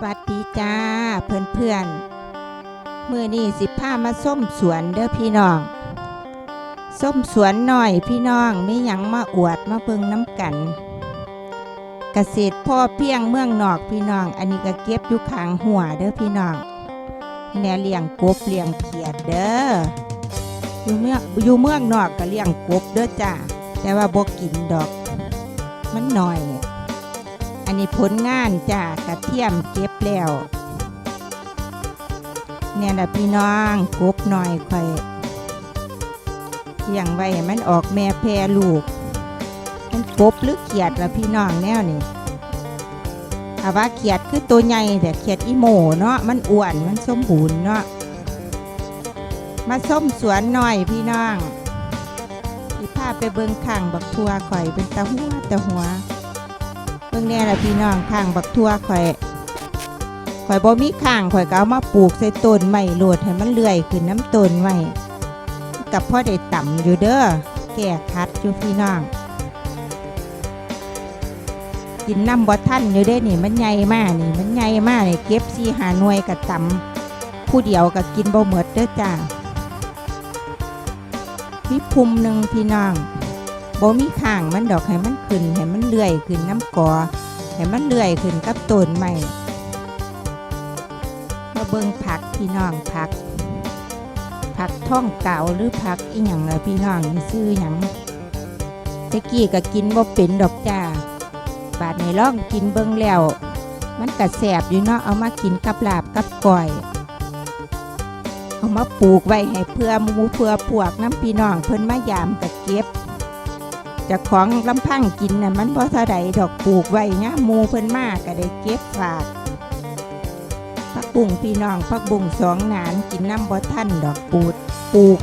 สวัสดีจ้าเพื่อนเพื่อนมือนี่สิพามาส้มสวนเด้อพี่น้อง ส้มสวนหน่อยพี่น้องไม่ยังมาอวดมาเบิ่งน้ำกัน เกษตรพ่อเพียงเมืองนอกพี่น้อง อันนี้ก็เก็บอยู่ข้างหัวเด้อพี่น้องแน่เลี้ยงกบเลี้ยงเขียดเด้ออยู่เมืองอยู่เมืองนอกก็เลี้ยงกบเด้อจ้าแต่ว่าบ่กินดอก มันหน่อย อันนี้ผลงานจากกระเทียมเก็บแล้ว เนี่ยนะพี่น้องกบหน่อยค่อยเลี้ยงไว้ให้มันออกแม่แพรลูก มันกบหรือเขียดละพี่น้องแนวนี่อาว่าเขียดคือตัวใหญ่แต่เขียดอีโมเนาะมันอ้วนมันสมบูรณ์เนาะมาส้มสวนหน่อยพี่น้องพี่พาไปเบิงข้างบักทัวข่อยเป็นตะหัวตะหัว บิ่งแน่ละพี่น้องข้างบักทั่วข่อยข่อยบ่มีข้างข่อยก็เอามาปลูกใส่ต้นไม้โหลดให้มันเลื่อยขึ้นน้ำต้นไม้กับพ่อได้ต่ำอยู่เด้อแก่คัดอยู่พี่น้องกินน้ำบ่ท่านอยู่เด้นี่มันใหญ่มากนี่มันใหญ่มากนี่เก็บสี่หาหน่วยกับต่ำผู้เดียวก็กินบ่หมดเด้อจ้ามีภูมิหนึ่งพี่น้อง บ่มีข้างมันดอกให้มันขึ้นให้มันเลื่อยขึ้นน้ำกอให้มันเลื่อยขึ้นกับต้นไม้มาเบิ่งผักพี่น้องผัก ผักท่องเก่าหรือผักอีหยังล่ะพี่น้องนี่ซื้อหยังตะกี้ก็กินบ่เป็นดอกจ้าบาดในี้ลองกินเบิ่งแล้ว มันก็แสบอยู่เนาะเอามากินกับลาบกับก้อยเอามาปลูกไว้ให้เพื่อมูเพื่อพวกน้ำพี่น้องเพิ่นมายามก็เก็บ จะของลำพังกินน่ะมันบ่เท่าใดดอกปลูกไว้เนี่ยมูเพิ่นมากก็ได้เก็บฝากพักบุ้งพี่น้องพักบุ้งสองหนานกินน้ำบ่ท่านดอกปูดปลูก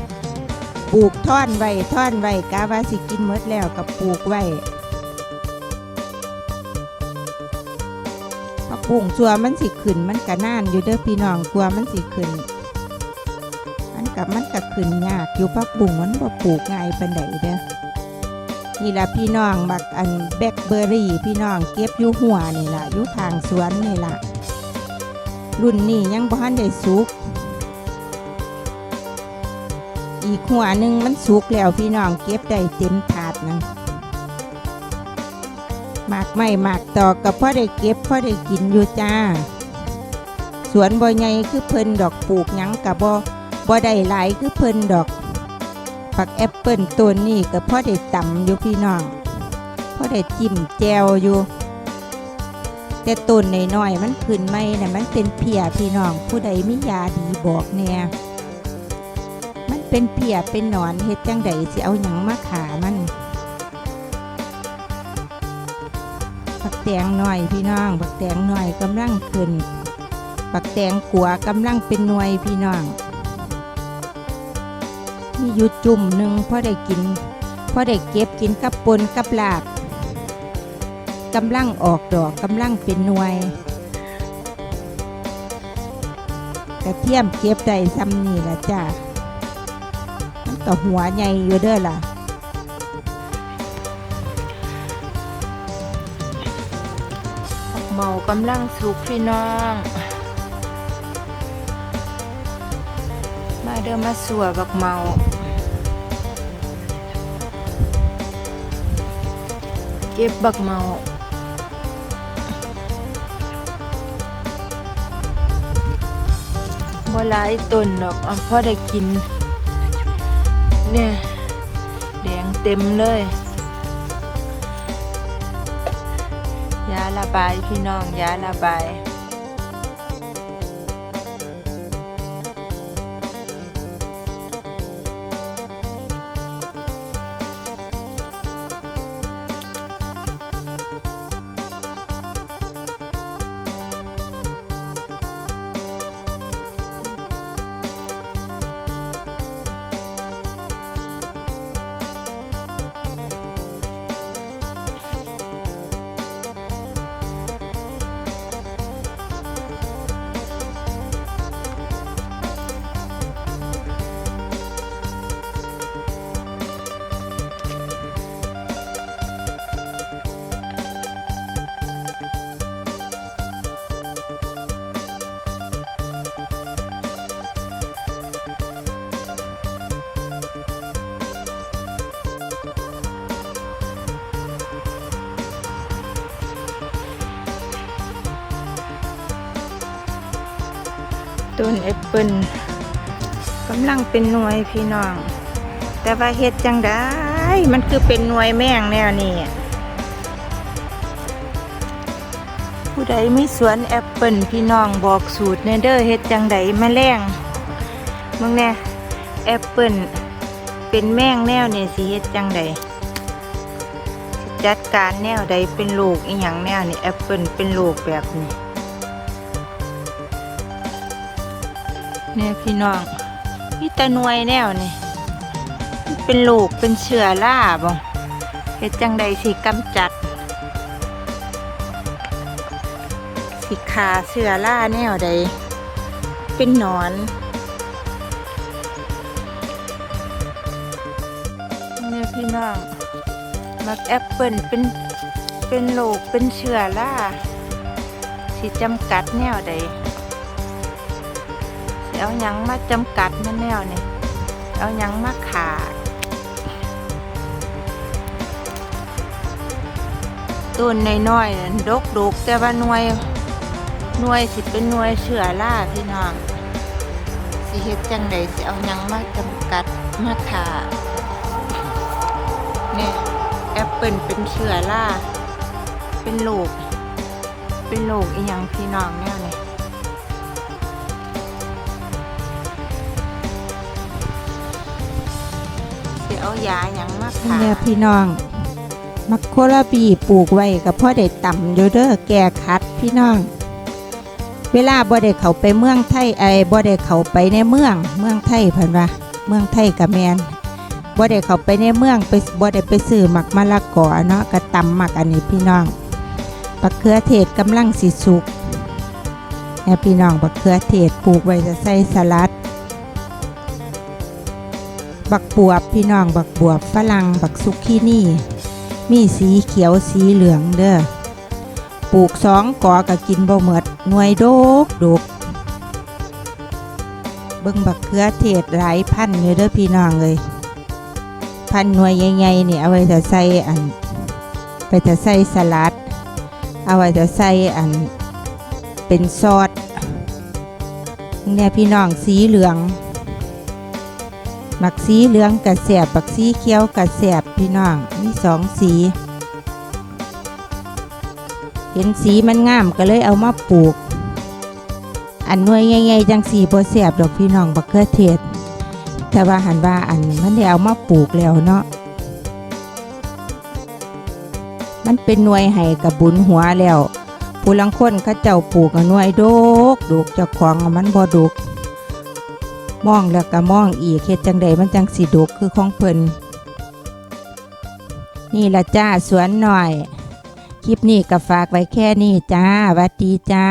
ปลูกท่อนไว้ท่อนไว้กาว่าสิกินหมดแล้วก็ปลูกไว้พักบุ้งชัวมันสิขึ้นมันก็น่านอยู่เด้อพี่น้องกลัวมันสิขึ้นมันกับมันก็ขึ้นยากอยู่พักบุ้งมันบ่ปลูกง่ายปานใดเด้อ นี่ละพี่น้องบักอันแบล็คเบอร์รี่ พี่น้องเก็บอยู่หัวนี่ละอยู่ทางสวนนี่ละรุ่นนี้ยังบ่ทันได้สุก อีกหัวหนึ่งมันสุกแล้วพี่น้องเก็บได้เต็มถาดนะหมากไม่หมากตอกกับพ่อได้เก็บพ่อได้กินอยู่จ้า สวนบ่ใหญ่คือเพิ่นดอกปลูกหยังกับบ่บ่ได้หลายคือเพิ่นดอก ผักแอปเปิลตัวนี้ก็พ่อได้ตำอยู่พี่น้องพ่อได้จิ้มแจวอยู่แต่ต้นน้อยๆมันขึ้นไม่นะมันเป็นเพียพี่น้องผู้ใดมียาดีบอกแน่มันเป็นเพียเป็นหนอนเฮ็ดจังใดสิเอาหยังมาขามันบักแตงหน่อยพี่น้องบักแตงหน่อยกำลังขึ้นบักแตงกัวกำลังเป็นหน่วยพี่น้อง มีอยู่จุ่มหนึ่งพอได้กินพอได้เก็บกินกับปนกับลาบกำลังออกดอกกำลังเป็นหน่วย กระเทียมเก็บได้ซ้ำนี่ละจ้ามันก็หัวใหญ่อยู่เด้อล่ะผักเมากำลังสุกพี่น้อง มาเดินมาสัวบักเมา เก็บบักเมาบ่หลายต้นดอกเอพอได้กิน เนี่ย แดงเต็มเลย ยาระบายพี่น้อง ยาระบาย ต้นแอปเปิลกำลังเป็นหน่วยพี่น้อง แต่ว่าเฮ็ดจังได้มันคือเป็นหน่วยแม่งแนวนี้ผู้ใดมีสวนแอปเปิลพี่น้องบอกสูตรแน่เด้อเฮ็ดจังไดแมลงมึงแน่แอปเปิลเป็นแม่งแนวนี่สิเฮ็ดจังไดจัดการแนวใดเป็นลูกอีหยังแนวนี่แอปเปิลเป็นลูกแบบนี้ เนี่ยพี่น้องมีแต่หน่วยแนวนี่เป็นลูกเป็นเชื้อราบ่เฮ็ดจังใดสิกำจัด สิขาเชื้อราแนวใด เป็นนอนเนี่ยพี่น้องมักแอปเปิลเป็นเป็นโรคเป็นเชื้อราสิจำกัดแนวใด เอายังมาจำกัดแม่นแนวนี่เอายังมาขาด ต้นน้อยๆนั่ดกดกแต่ว่าหน่วยหน่วยสิเป็นหน่วยเชื้อราพี่น้องสิเฮ็ดจังใดสิเอายังมาจำกัดมาขาดเนี่ยแอปเปิลเป็นเชื้อราเป็นโรคเป็นโรคอีหยังพี่น้องแนวนี่สิเอา ยาหยังมาขายเนี่ยพี่น้อง มักโคลาบีปลูกไว้กับพ่อได้ต่ำอยู่เด้อแก่คัดพี่น้อง เวลาบ่ได้เขาไปเมืองไทยไอ้บ่ได้เขาไปในเมือง เมืองไทยเพิ่นว่าเมืองไทยกับแมนบ่ได้เขาไปในเมืองไปบ่ได้ไปซื้อหมักมะละกอเนาะก็ตำหมักอันนี้พี่น้องบักเขือเทศกำลังสิสุกเนี่ยพี่น้องบักเขือเทศปลูกไว้จะใส่สลัด บักบวบพี่น้องบักบวบฝรั่งบักซุกกี้นี่ มีสีเขียวสีเหลืองเด้อปลูกสองกอก็กินบ่หมดหน่วยโดกดกเบิ่งบักเขือเทศหลายพันอยู่เด้อพี่น้องเลย พันหน่วยใหญ่ๆนี่เอาไว้จะใส่อัน ไปจะใส่สลัด เอาไว้จะใส่อันเป็นซอสเนี่ยพี่น้องสีเหลือง บักสีเหลืองกระแสบบักสีเขียวกระแสบพี่น้องมีสองสี เห็นสีมันงามก็เลยเอามาปลูก อันหน่วยใหญ่ๆจังสีบ่แสบดอกพี่น้องบักเขือเทศ แต่ว่าหันว่าอันมันได้เอามาปลูกแล้วเนาะมันเป็นหน่วยไห้กับบุญหัวแล้วผู้ลังคนเขาเจ้าปลูกอะหน่วยดกดกเจ้าของมันบ่ดก มองแล้วก็มองอีกเฮ็ดจังใดมันจังสิดกคือของเพิ่นนี่ละจ้าสวนหน่อย คลิปนี้ก็ฝากไว้แค่นี้จ้าวัดดีจ้า